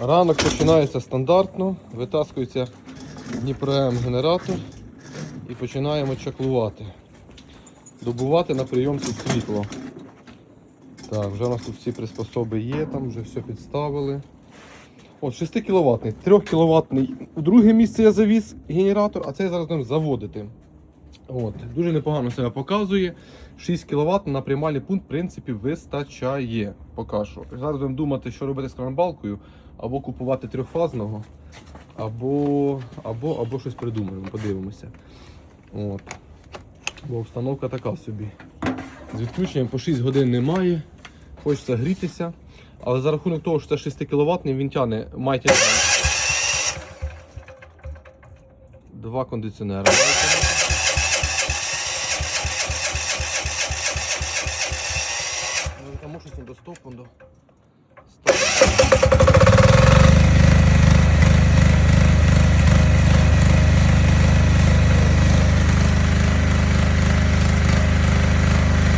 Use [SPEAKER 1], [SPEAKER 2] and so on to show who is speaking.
[SPEAKER 1] Ранок починається стандартно, витаскується Дніпром генератор і починаємо чаклувати. Добувати на прийомці світло. Так, вже у нас тут всі приспособи є, там вже все підставили. От 6 кВт, 3 кВт. У друге місце я завіз генератор, а цей зараз будемо заводити. От, дуже непогано себе показує. 6 кВт на приймальний пункт, в принципі, вистачає. Поки що. Зараз будемо думати, що робити з кранбалкою, або купувати трьохфазного, або, або, або щось придумаємо, подивимося. От. Бо обстановка така собі. З відключенням по 6 годин немає. Хочеться грітися. Але за рахунок того, що це 6 кВт, він тягне майте два кондиціонера. недоступен до